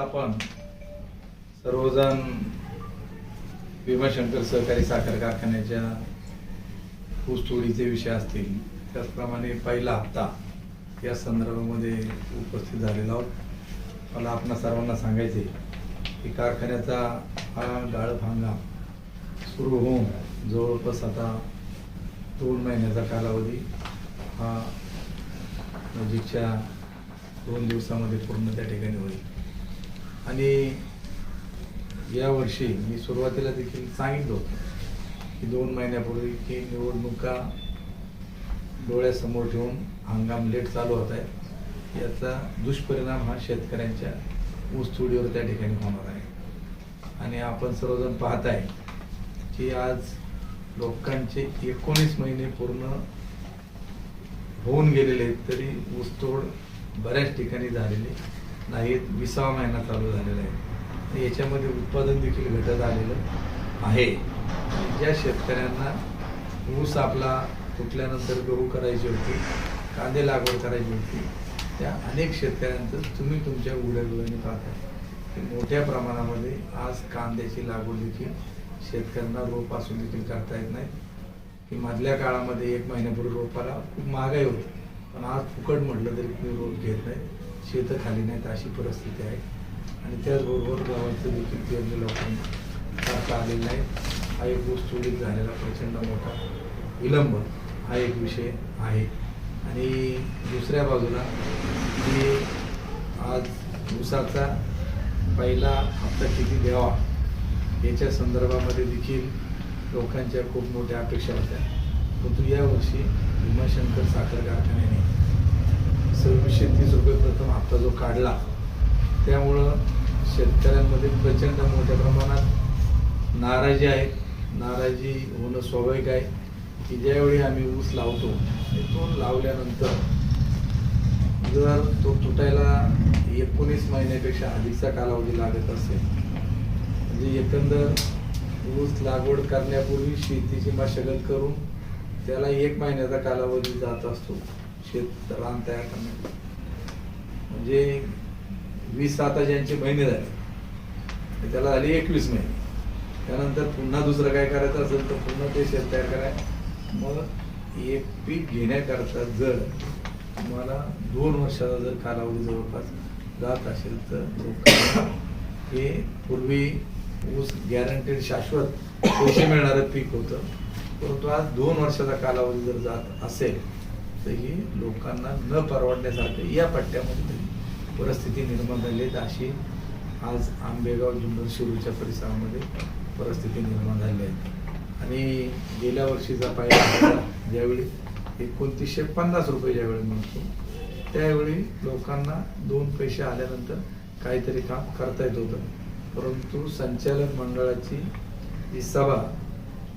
आपण सर्वजण भीमाशंकर सहकारी साखर कारखान्याच्या ऊसतोडीचे विषय असतील त्याचप्रमाणे पहिला हप्ता या संदर्भामध्ये उपस्थित झालेला आहोत. मला आपणा सर्वांना सांगायचे की कारखान्याचा हा गाळप हंगाम सुरू होऊन जवळपास आता दोन महिन्याचा कालावधी हा नजीकच्या दोन दिवसामध्ये पूर्ण त्या ठिकाणी होईल. आणि यावर्षी मी सुरुवातीला देखील सांगितलं होतं की दोन महिन्यापूर्वी की निवडणुका डोळ्यासमोर ठेवून हंगाम लेट चालू होत आहे. याचा दुष्परिणाम हा शेतकऱ्यांच्या ऊसतोडीवर त्या ठिकाणी होणार आहे. आणि आपण सर्वजण पाहत आहे की आज लोकांचे एकोणीस महिने पूर्ण होऊन गेलेले तरी ऊसतोड बऱ्याच ठिकाणी झालेली नाही विसावा महिना चालू झालेला आहे. याच्यामध्ये उत्पादन देखील घटत आलेलं आहे. ज्या शेतकऱ्यांना ऊस आपला तुटल्यानंतर गहू करायची होती कांदे लागवड करायची होती त्या अनेक शेतकऱ्यांचं तुम्ही तुमच्या उघड्या डोळ्यांनी पाहताय मोठ्या प्रमाणामध्ये आज कांद्याची लागवड देखील शेतकऱ्यांना रोप असून देखील करता येत नाही. की मधल्या काळामध्ये एक महिन्यापूर्वी रोपाला खूप महागाई होती. पण आज फुकट म्हटलं तरी तुम्ही रोप घेत नाही. शेतं खाली नाहीत अशी परिस्थिती आहे. आणि त्याचबरोबर गावाचं देखील पेरणी लोकांना सारखा आलेलं नाही. हा एक ऊस चोरीत झालेला प्रचंड मोठा विलंब. हा एक विषय आहे. आणि दुसऱ्या बाजूला की आज ऊसाचा पहिला हप्ता किती द्यावा? याच्या संदर्भामध्ये देखील लोकांच्या खूप मोठ्या अपेक्षा होत्या. परंतु यावर्षी भीमाशंकर साखर कारखान्याने सव्वीसशे तीस रुपये प्रथम हप्ता जो काढला त्यामुळं शेतकऱ्यांमध्ये प्रचंड मोठ्या प्रमाणात नाराजी आहे. नाराजी होणं स्वाभाविक आहे की ज्यावेळी आम्ही ऊस लावतो तो लावल्यानंतर जर तो तुटायला एकोणीस महिन्यापेक्षा अधिकचा कालावधी लागत असेल म्हणजे एकंदर ऊस लागवड करण्यापूर्वी शेतीची मशागत करून त्याला एक महिन्याचा कालावधी जात असतो. शेत रान तयार करण्यात म्हणजे वीस आता ज्यांचे महिने झाले. त्याला आली एकवीस महिने. त्यानंतर पुन्हा दुसरं काय करायचं असेल तर पुन्हा ते शेत तयार कराय. मग एक पीक घेण्याकरता जर तुम्हाला दोन वर्षाचा जर कालावधी जवळपास जात असेल तर हे पूर्वी ऊस गॅरंटेड शाश्वत पैसे मिळणारं पीक होतं. परंतु आज दोन वर्षाचा कालावधी जर जात असेल हे लोकांना न परवडण्यासारखं या पट्ट्यामध्ये तरी परिस्थिती निर्माण झाली आहे. अशी आज आंबेगाव जुन्नर शिरूरच्या परिसरामध्ये परिस्थिती निर्माण झाली आहे. आणि गेल्या वर्षीचा पाहिला ज्यावेळी एकोणतीसशे पन्नास रुपये ज्यावेळी मिळतो त्यावेळी लोकांना दोन पैसे आल्यानंतर काहीतरी काम करता येत होतं. परंतु संचालक मंडळाची जी सभा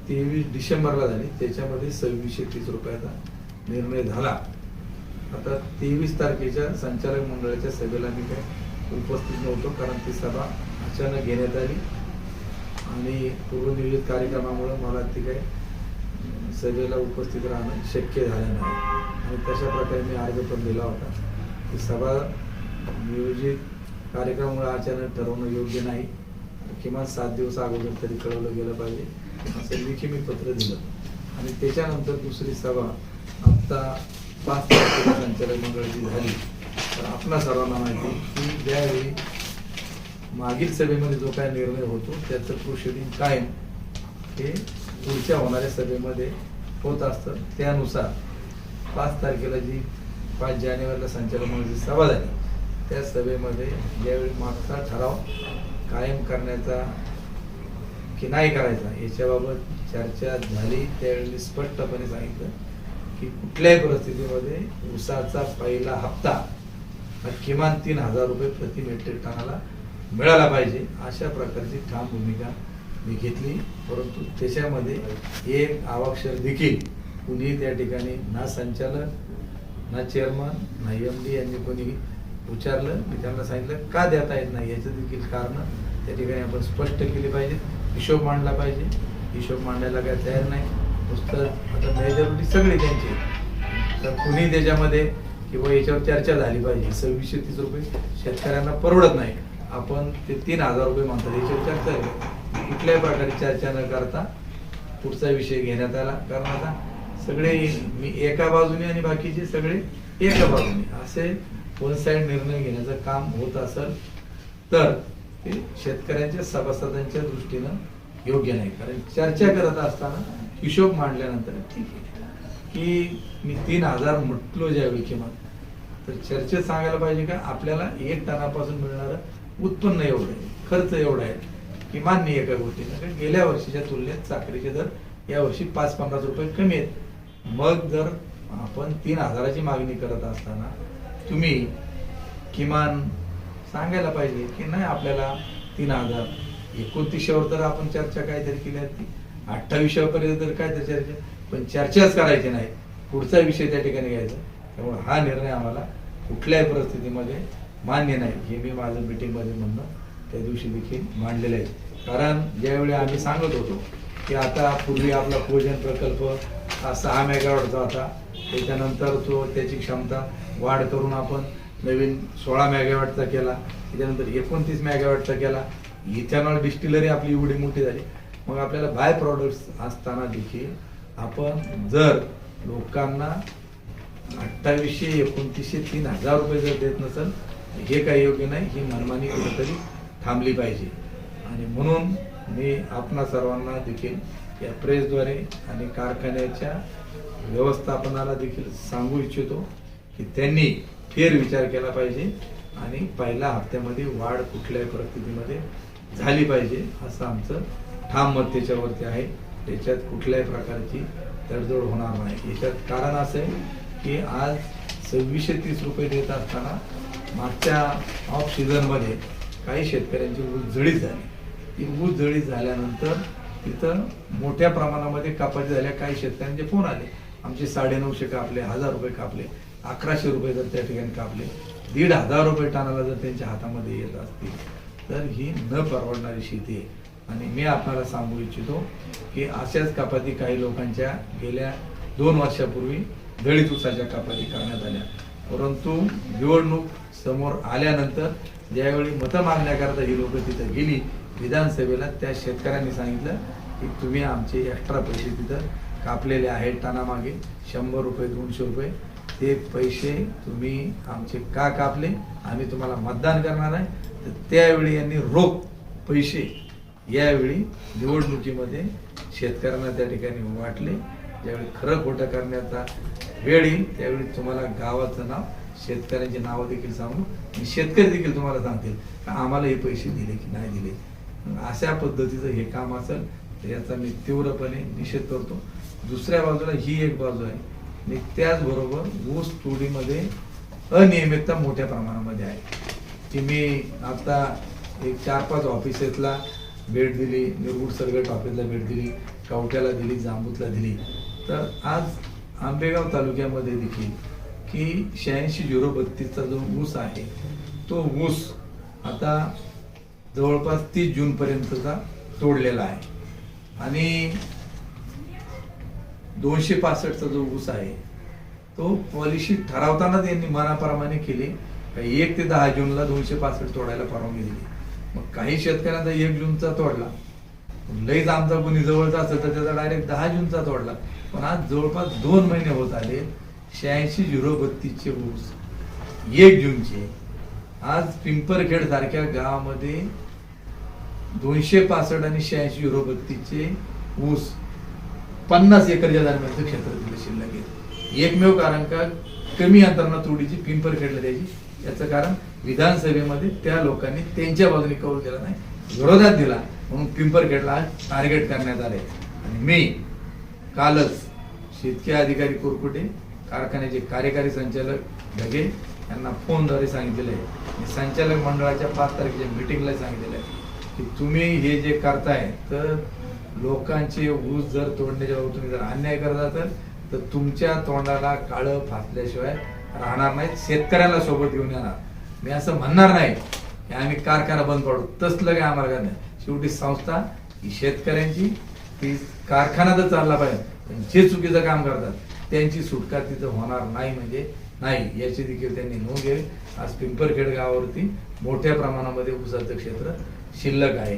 तेवीस डिसेंबरला झाली. त्याच्यामध्ये सव्वीसशे तीस रुपयाचा निर्णय झाला. आता तेवीस तारखेच्या संचालक मंडळाच्या सभेला मी काय उपस्थित नव्हतो कारण ती सभा अचानक घेण्यात आली. आणि पूर्वनियोजित कार्यक्रमामुळे मला ती काय सभेला उपस्थित राहणं शक्य झालं नाही. आणि तशा प्रकारे मी अर्ज पण दिला होता. ती सभा नियोजित कार्यक्रमामुळे अचानक ठरवणं योग्य नाही. किमान सात दिवस अगोदर तरी कळवलं गेलं पाहिजे असं लिखी मी पत्र दिलं. आणि त्याच्यानंतर दुसरी सभा आत्ता पाच तारखेला संचालक मंडळाची झाली. तर आपणा सर्वांना माहिती की ज्यावेळी मागील सभेमध्ये जो काय निर्णय होतो त्याचं प्रोसिडिंग कायम हे पुढच्या होणाऱ्या सभेमध्ये होत असतं. त्यानुसार पाच तारखेला जी पाच जानेवारीला संचालक मंडळाची सभा झाली त्या सभेमध्ये ज्यावेळी मागचा ठराव कायम करण्याचा की नाही करायचा याच्याबाबत चर्चा झाली त्यावेळी मी स्पष्टपणे सांगितलं. की कुठल्याही परिस्थितीमध्ये ऊसाचा पहिला हप्ता हा किमान तीन हजार रुपये प्रति मेट्रिक टनाला मिळाला पाहिजे अशा प्रकारची ठाम भूमिका मी घेतली. परंतु त्याच्यामध्ये एक आवाक्षर देखील कुणीही त्या ठिकाणी ना संचालक ना चेअरमन ना एम डी यांनी कोणी विचारलं मी त्यांना सांगितलं का देता येत नाही? याचं देखील कारण त्या ठिकाणी आपण स्पष्ट केली पाहिजे हिशोब मांडला पाहिजे. हिशोब मांडायला काय तयार नाही. पुस्तक आता मेजॉरिटी सगळी त्यांची. तर कुणी त्याच्यामध्ये किंवा याच्यावर चर्चा झाली पाहिजे. सव्वीसशे तीस रुपये शेतकऱ्यांना परवडत नाही. आपण ते तीन हजार रुपये म्हणतात. याच्यावर चर्चा झाली कुठल्याही प्रकारची चर्चा न करता पुढचा विषय घेण्यात आला. कारण आता सगळे मी एका बाजूने आणि बाकीचे सगळे एका बाजूने. असे वन साईड निर्णय घेण्याचं काम होत असेल तर ते शेतकऱ्यांच्या सभासदांच्या दृष्टीनं योग्य नाही. कारण चर्चा करत असताना हिशोब मांडल्यानंतर ठीक आहे. की मी तीन हजार म्हटलो ज्यावेळी किमान तर चर्चेत सांगायला पाहिजे का आपल्याला एक टनापासून मिळणारं उत्पन्न एवढं आहे खर्च एवढा आहे की मान्य आहे एका गोष्टीनं कारण गेल्या वर्षीच्या तुलनेत साखरेचे दर यावर्षी पाच पन्नास रुपये कमी आहेत. मग जर आपण तीन हजाराची मागणी करत असताना तुम्ही किमान सांगायला पाहिजे की नाही आपल्याला तीन हजार एकोणतीसशेवर तर आपण चर्चा काहीतरी केली असती अठ्ठावीसशेपर्यंत तर काय तर चर्चा. पण चर्चाच करायची नाही. पुढचा विषय त्या ठिकाणी घ्यायचा. त्यामुळे हा निर्णय आम्हाला कुठल्याही परिस्थितीमध्ये मान्य नाही. हे मी माझं मीटिंगमध्ये म्हणणं त्या दिवशी देखील मांडलेलं आहे. कारण ज्यावेळी आम्ही सांगत होतो की आता पूर्वी आपला भोजन प्रकल्प हा सहा मेगावॅटचा होता. त्याच्यानंतर तो त्याची क्षमता वाढ करून आपण नवीन सोळा मेगावॅटचा केला. त्याच्यानंतर एकोणतीस मेगावॅटचा केला. इथेनॉल डिस्टिलरी आपली एवढी मोठी झाली. मग आपल्याला बाय प्रॉडक्ट्स असताना देखील आपण जर लोकांना अठ्ठावीसशे एकोणतीसशे तीन हजार रुपये जर देत नसेल हे काही योग्य नाही. ही मनमानी कुठेतरी थांबली पाहिजे. आणि म्हणून मी आपणा सर्वांना देखील या प्रेसद्वारे आणि कारखान्याच्या व्यवस्थापनाला देखील सांगू इच्छितो की त्यांनी फेर विचार केला पाहिजे आणि पहिल्या हप्त्यामध्ये वाढ कुठल्याही परिस्थितीमध्ये झाली पाहिजे असं आमचं ठाम मत त्याच्यावरती आहे. त्याच्यात कुठल्याही प्रकारची तडजोड होणार नाही. याच्यात कारण असं आहे की आज सव्वीसशे तीस रुपये देत असताना मागच्या ऑफ सीझनमध्ये काही शेतकऱ्यांची ऊस जळीत झाली. ती ऊस जळीत झाल्यानंतर तिथं मोठ्या प्रमाणामध्ये कापाची झाल्या. काही शेतकऱ्यांचे फोन आले. आमचे साडेनऊशे कापले हजार रुपये कापले अकराशे रुपये जर त्या ठिकाणी कापले दीड हजार रुपये टाणाला जर त्यांच्या हातामध्ये येत असतील तर ही न परवडणारी शेती आहे. आणि मी आपल्याला सांगू इच्छितो की अशाच कपाती काही लोकांच्या गेल्या दोन वर्षापूर्वी दळीत उसाच्या कपाती करण्यात आल्या. परंतु निवडणूक समोर आल्यानंतर ज्यावेळी मतं मागण्याकरता ही लोक तिथं गेली विधानसभेला त्या शेतकऱ्यांनी सांगितलं की तुम्ही आमचे एक्स्ट्रा पैसे तिथं कापलेले आहेत टनामागे शंभर रुपये दोनशे रुपये. ते पैसे तुम्ही आमचे का कापले? आम्ही तुम्हाला मतदान करणार आहे. तर त्यावेळी यांनी रोख पैसे यावेळी निवडणुकीमध्ये शेतकऱ्यांना त्या ठिकाणी वाटले ज्यावेळी खरं खोटं करण्याचा वेळ येईल त्यावेळी तुम्हाला गावाचं नाव शेतकऱ्यांची नावं देखील सांगू आणि शेतकरी देखील तुम्हाला सांगतील का आम्हाला हे पैसे दिले की नाही दिले. अशा पद्धतीचं हे काम असेल तर याचा मी तीव्रपणे निषेध करतो. दुसऱ्या बाजूला ही एक बाजू आहे. आणि त्याचबरोबर ऊस तोडीमध्ये अनियमितता मोठ्या प्रमाणामध्ये आहे. की मी आता एक चार पाच ऑफिसेसला भेट दिली निरगुड सरगट ऑफिसला भेट दिली कवट्याला दिली जांबूतला दिली. तर आज आंबेगाव तालुक्यामध्ये देखील की शहाऐंशी झिरो बत्तीसचा जो ऊस आहे तो ऊस आता जवळपास तीस जूनपर्यंतचा तोडलेला आहे. आणि दोनशे पासष्टचा जो ऊस आहे तो पॉलिसी ठरवतानाच यांनी मनाप्रमाणे केली. एक ते दहा जूनला दोनशे पासष्ट तोडायला परवानगी दिली. मग काही शेतकऱ्यांचा एक जूनचा तोडला. लईच आमचा कोणी जवळचा असेल तर त्याचा डायरेक्ट दहा जूनचा तोडला. पण आज जवळपास दोन महिने होत आले शहाऐंशी झिरो बत्तीसचे ऊस एक जूनचे. आज पिंपरखेड सारख्या गावामध्ये दोनशे पासष्ट आणि शहाऐंशी झिरो बत्तीसचे ऊस पन्नास एकरच्या दरम्यानचं क्षेत्र तिथलं शिल्लक आहे. एकमेव कारण का? कमी अंतरानं तोडीची पिंपरखेडला द्यायची. याचं कारण विधानसभेमध्ये त्या लोकांनी त्यांच्या बाजूने कौल केला नाही विरोधात दिला. म्हणून पिंपरखेडला टार्गेट करण्यात आले. आणि मी कालच शेतकी अधिकारी कुरकुटे कारखान्याचे कार्यकारी संचालक ढगे यांना फोनद्वारे सांगितले संचालक मंडळाच्या पाच तारखेच्या मिटिंगला सांगितलेलं आहे की तुम्ही हे जे करताय तर लोकांचे ऊस जर तोडण्याच्या बाबतीत तुम्ही जर अन्याय करत असाल तर तुमच्या तोंडाला काळं फासल्याशिवाय राहणार नाहीत शेतकऱ्याला सोबत घेऊन येणार. मी असं म्हणणार नाही की आम्ही कारखाना बंद पाडू. तसलं काय आम्हाला काय नाही. शेवटी संस्था ही शेतकऱ्यांची ती कारखाना तर चालला पाहिजे. पण जे चुकीचं काम करतात त्यांची सुटका तिथं होणार नाही म्हणजे नाही. याची देखील त्यांनी नोंद घ्यावी. आज पिंपरखेड गावावरती मोठ्या प्रमाणामध्ये ऊसाचं क्षेत्र शिल्लक आहे.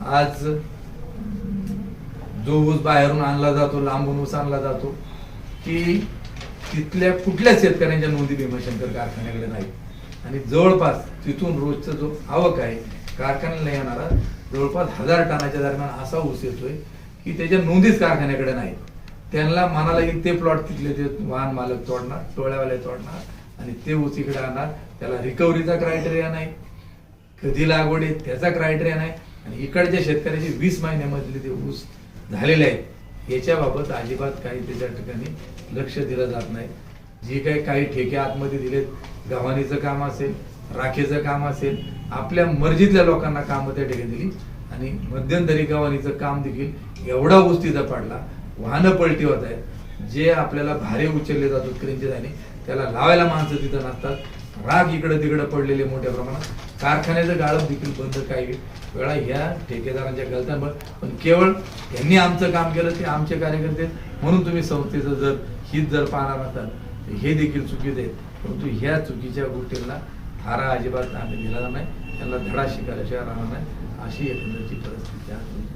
आज जो ऊस बाहेरून आणला जातो लांबून ऊस आणला जातो की तिथल्या कुठल्याच शेतकऱ्यांच्या नोंदी भीमाशंकर कारखान्याकडे नाही. आणि जवळपास तिथून रोजचा जो आवक आहे कारखान्याला येणारा जवळपास हजार टनाच्या दरम्यान असा ऊस येतोय की त्याच्या नोंदीच कारखान्याकडे नाहीत. त्यांना मनाला येईल ते प्लॉट तिथले ते वाहन मालक तोडणार टोळ्यावाले तोडणार आणि ते ऊस इकडे आणणार. त्याला रिकव्हरीचा क्रायटेरिया नाही. कधी लागवड आहे त्याचा क्रायटेरिया नाही. आणि इकडच्या शेतकऱ्याचे वीस महिन्यामधले ते ऊस झालेले आहेत. याच्याबाबत अजिबात काही त्याच्या ठिकाणी लक्ष दिलं जात नाही. जे काही काही ठेके आतमध्ये दिलेत गव्हाणीचं काम असेल राखेचं काम असेल आपल्या मर्जीतल्या लोकांना कामं त्या ठिकाणी दिली. आणि मध्यंतरी गव्हाणीचं काम देखील एवढा उस्तीचा पडला वाहनं पलटी होत आहेत. जे आपल्याला भारे उचलले जातात क्रेनचे त्याला लावायला माणसं तिथं नसतात. राग इकडं तिकडं पडलेले मोठ्या प्रमाणात. कारखान्याचं गाळप देखील बंद काही वेळा ह्या ठेकेदारांच्या गलतांमुळे पण केवळ यांनी आमचं काम केलं ते आमचे कार्यकर्ते म्हणून तुम्ही संस्थेचं जर हित जर पाहणार असाल तर हे देखील चुकीचं आहे. परंतु ह्या चुकीच्या गोष्टींना थारा अजिबात आम्ही दिला नाही. त्यांना धडा शिकायला राहणार नाही. अशी एकंदरची परिस्थिती आहे.